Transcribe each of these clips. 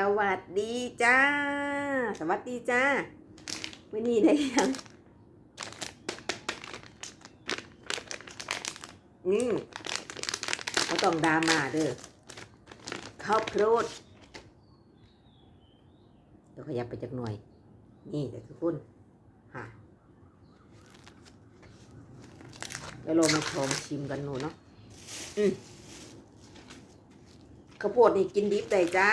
สวัสดีจ้า สวัสดีจ้าวันนี้ได้ยังอืมเขาต้องดรามาเด้อข้าวโพดเดี๋ยวขยับไปจากหน่อยนี่แต่ทุกคนค่ะแล้วเรามาชมชิมกันหนูเนาะอืมข้าวโพดนี่กินดิบได้จ้า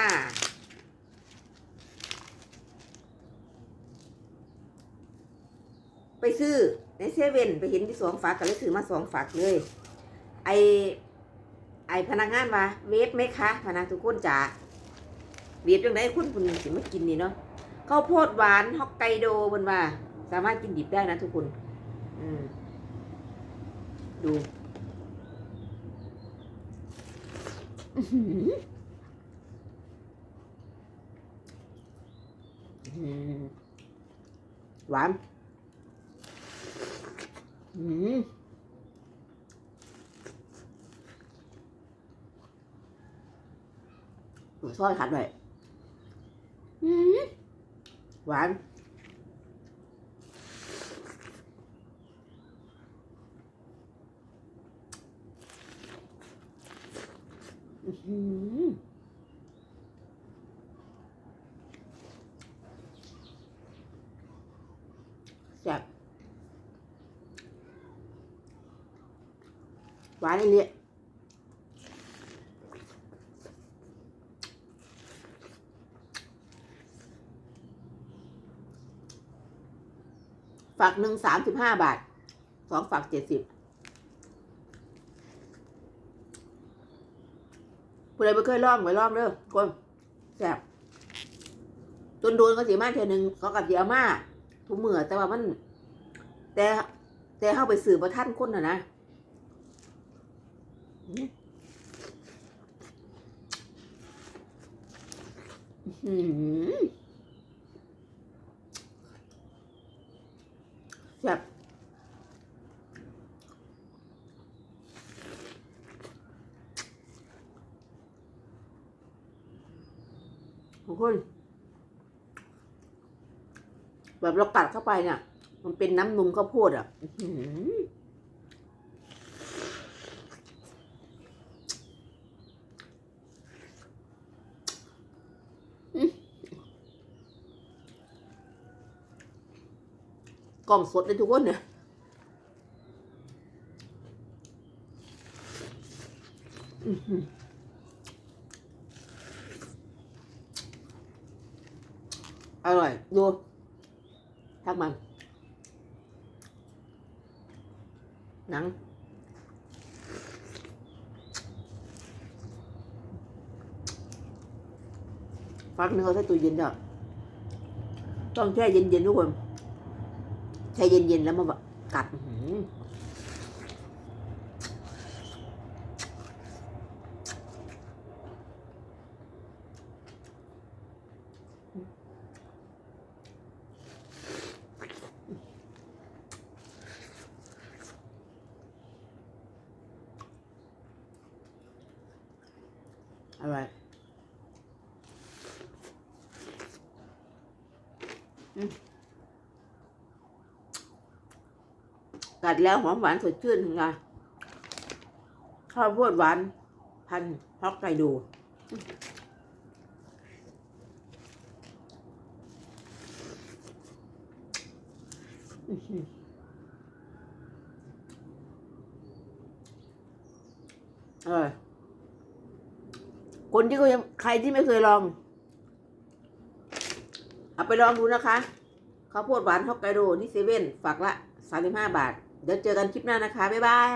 ไปซื้อในเซเว่นไปเห็นที่สองฝากก็เลยซื้อมาสองฝากเลย ไอไอพนักงานว่าเวฟไหมคะ พนักทุกคนจ๋าเวฟจังไดคุณคุณสิมากินนี่เนาะข้าวโพดหวานฮอกไกโดบนว่า สามารถกินดิบได้นะทุกคนอืมดูหวาน อืมซอยขัดหน่อยอืมหวานอื้อหือแซ่บ หวานอันนี้ฝักหนึ่งสามสิบห้าบาท สองฝักเจ็ดสิบผู้ใดไม่เคยลองไปลองเด้อคนแซ่บจนโดนก็สีมาเทอหนึ่งเขากับเดียวมาทุกมือแต่ว่ามัน แต่แต่เข้าไปสื่อประท่านคนน่ะนะ อื้อหือแซ่บทุกคนแบบเรากัดเข้าไปเนี่ยมันเป็นน้ำนมข้าวโพดอะ อื้อหือ ก ล่องสดเลยทุกคนเนี่ยอื้อหืออร่อย ดูทักมัน หนัง ฟักเนื้อใส่ตู้เย็นจ้ะต้องแช่เย็นๆทุกคน ใช้เย็นๆแล้วมาแบบกัดอื้อหืออร่อยอืม กัดแล้วหอมหวานสดชื่นไงข้าวโพดหวาน พันฮอกไกโดอื้ออคนที่เขายังใครที่ไม่เคยลอง เอาไปลองดูนะคะข้าวโพดหวานฮอกไกโดที่เซเว่นฝากละสามสิบห้าบาท เดี๋ยวเจอกันคลิปหน้านะคะ บ๊ายบาย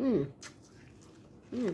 อืม อืม